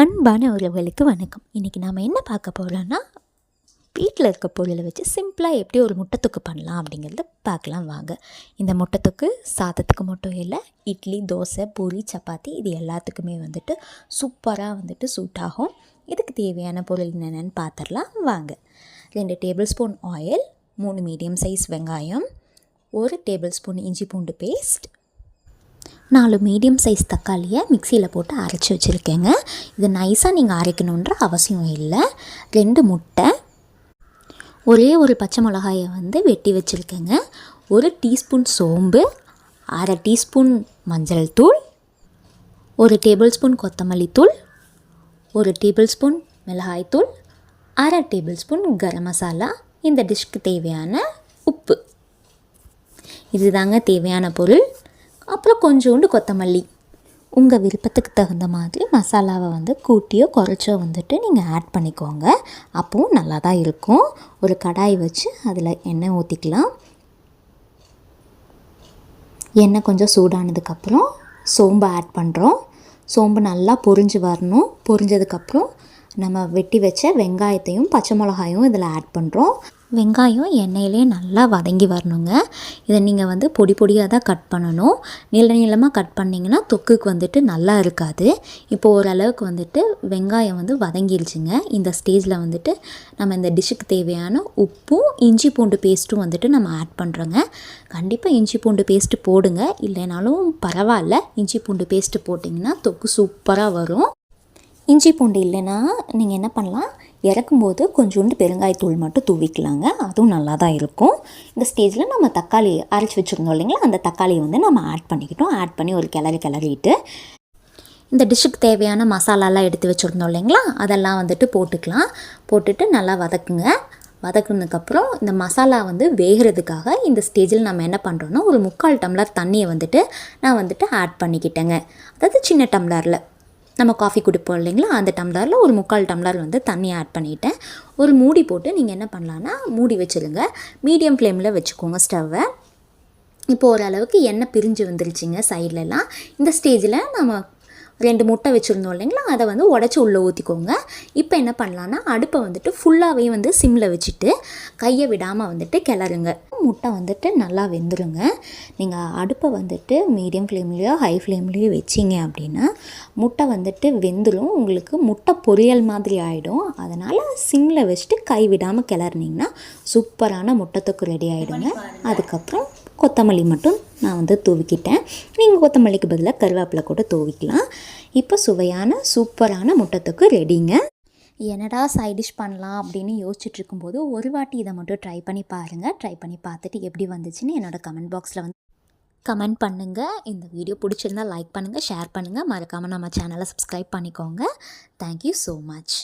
அன்பான உறவுகளுக்கு வணக்கம். இன்றைக்கி நாம் என்ன பார்க்க போகிறோன்னா வீட்டில் இருக்க பொருளை வச்சு சிம்பிளாக எப்படி ஒரு முட்டைத்துக்கு பண்ணலாம் அப்படிங்கிறத பார்க்கலாம் வாங்க. இந்த முட்டைத்துக்கு சாதத்துக்கு மட்டும் இல்லை இட்லி தோசை பூரி சப்பாத்தி இது எல்லாத்துக்குமே வந்துட்டு சூப்பராக வந்துட்டு சூட் ஆகும். இதுக்கு தேவையான பொருள் என்னென்னு பார்த்துடலாம் வாங்க. ரெண்டு டேபிள் ஸ்பூன் ஆயில் மூணு மீடியம் சைஸ் வெங்காயம் ஒரு டேபிள் ஸ்பூன் இஞ்சி பூண்டு பேஸ்ட் நாலு மீடியம் சைஸ் தக்காளியை மிக்சியில் போட்டு அரைச்சி வச்சுருக்கேங்க. இது நைஸாக நீங்கள் அரைக்கணுன்ற அவசியம் இல்லை. ரெண்டு முட்டை ஒரே ஒரு பச்சை மிளகாயை வந்து வெட்டி வச்சுருக்கேங்க. ஒரு டீஸ்பூன் சோம்பு அரை டீஸ்பூன் மஞ்சள் தூள் ஒரு டேபிள் ஸ்பூன் கொத்தமல்லி தூள் ஒரு டேபிள் ஸ்பூன் மிளகாய் தூள் அரை டேபிள் ஸ்பூன் கரம் மசாலா இந்த டிஷ்க்கு தேவையான உப்பு. இதுதாங்க தேவையான பொருள். அப்புறம் கொஞ்சோண்டு கொத்தமல்லி. உங்கள் விருப்பத்துக்கு தகுந்த மாதிரி மசாலாவை வந்து கூட்டியோ குறைச்சோ வந்துட்டு நீங்கள் ஆட் பண்ணிக்கோங்க. அப்போவும் நல்லா தான் இருக்கும். ஒரு கடாய் வச்சு அதில் எண்ணெய் ஊற்றிக்கலாம் எண்ணெய் கொஞ்சம் சூடானதுக்கப்புறம் சோம்பு ஆட் பண்ணுறோம் சோம்பு நல்லா பொரிஞ்சு வரணும். பொரிஞ்சதுக்கப்புறம் நம்ம வெட்டி வச்ச வெங்காயத்தையும் பச்சை மிளகாயும் இதில் ஆட் பண்ணுறோம் வெங்காயம் எண்ணெயிலே நல்லா வதங்கி வரணுங்க. இதை நீங்கள் வந்து பொடி பொடியாக தான் கட் பண்ணணும். நீள நீளமாக கட் பண்ணிங்கன்னா தொக்குக்கு வந்துட்டு நல்லா இருக்காது. இப்போ ஓரளவுக்கு வந்துட்டு வெங்காயம் வந்து வதங்கிருச்சுங்க. இந்த ஸ்டேஜில் வந்துட்டு நம்ம இந்த டிஷ்ஷுக்கு தேவையான உப்பும் இஞ்சி பூண்டு பேஸ்ட்டும் வந்துட்டு நம்ம ஆட் பண்ணுறோங்க கண்டிப்பாக இஞ்சி பூண்டு பேஸ்ட்டு போடுங்க. இல்லைனாலும் பரவாயில்ல. இஞ்சி பூண்டு பேஸ்ட்டு போட்டிங்கன்னா தொக்கு சூப்பராக வரும். இஞ்சி பூண்டு இல்லைன்னா நீங்கள் என்ன பண்ணலாம்? இறக்கும்போது கொஞ்சோண்டு பெருங்காயத்தூள் மட்டும் தூவிக்கலாங்க. அதுவும் நல்லா தான் இருக்கும். இந்த ஸ்டேஜில் நம்ம தக்காளி அரைச்சி வச்சுருந்தோம் இல்லைங்களா? அந்த தக்காளியை வந்து நம்ம ஆட் பண்ணிக்கிட்டோம். ஆட் பண்ணி ஒரு கிளறி கிளறிட்டு இந்த டிஷ்ஷுக்கு தேவையான மசாலாலாம் எடுத்து வச்சுருந்தோம் இல்லைங்களா? அதெல்லாம் வந்துட்டு போட்டுக்கலாம். போட்டுட்டு நல்லா வதக்குங்க. வதக்குனதுக்கப்புறம் இந்த மசாலா வந்து வேகிறதுக்காக இந்த ஸ்டேஜில் நம்ம என்ன பண்ணுறோன்னா ஒரு முக்கால் டம்ளர் தண்ணியை வந்துட்டு நான் வந்துட்டு ஆட் பண்ணிக்கிட்டேங்க. அதாவது சின்ன டம்ளரில். நம்ம காஃபி குடிப்போம் இல்லைங்களா? அந்த டம்ளரில் ஒரு முக்கால் டம்ளர் வந்து தண்ணி ஆட் பண்ணிவிட்டேன் ஒரு மூடி போட்டு நீங்கள் என்ன பண்ணலான்னா மூடி வச்சுருங்க. மீடியம் ஃப்ளேமில் வச்சுக்கோங்க ஸ்டவ்வை இப்போ ஓரளவுக்கு எண்ணெய் பிரிஞ்சு வந்துருச்சுங்க சைட்லலாம் இந்த ஸ்டேஜில் நம்ம ரெண்டு முட்டை வச்சுருந்தோம் இல்லைங்களா? அதை வந்து உடச்சி உள்ளே ஊற்றிக்கோங்க இப்போ என்ன பண்ணலான்னா அடுப்பை வந்துட்டு ஃபுல்லாகவே வந்து சிம்மில் வச்சுட்டு கையை விடாமல் வந்துட்டு கிளறுங்க. முட்டை வந்துட்டு நல்லா வெந்துருங்க. நீங்கள் அடுப்பை வந்துட்டு மீடியம் ஃப்ளேம்லேயோ ஹை ஃப்ளேம்லேயோ வச்சிங்க அப்படின்னா முட்டை வந்துட்டு வெந்துடும் உங்களுக்கு முட்டை பொரியல் மாதிரி ஆகிடும் அதனால் சிம்மில் வச்சுட்டு கை விடாமல் கிளறினீங்கன்னா சூப்பரான முட்டைத்தொக்கு ரெடி ஆகிடுங்க அதுக்கப்புறம் கொத்தமல்லி மட்டும் நான் வந்து தூவிக்கிட்டேன். நீங்கள் கொத்தமல்லிக்கு பதிலாக கருவேப்பிலை கூட தூவிக்கலாம். இப்போ சுவையான சூப்பரான முட்டத்துக்கு ரெடிங்க என்னடா சைட் டிஷ் பண்ணலாம் அப்படின்னு யோசிச்சுட்டு இருக்கும்போது ஒரு வாட்டி இதை மட்டும் ட்ரை பண்ணி பாருங்கள் ட்ரை பண்ணி பார்த்துட்டு எப்படி வந்துச்சுன்னு என்னோடய கமெண்ட் பாக்ஸில் வந்து கமெண்ட் பண்ணுங்கள் இந்த வீடியோ பிடிச்சிருந்தால் லைக் பண்ணுங்கள் ஷேர் பண்ணுங்கள் மறக்காமல் நம்ம சேனலை சப்ஸ்கிரைப் பண்ணிக்கோங்க. Thank you so much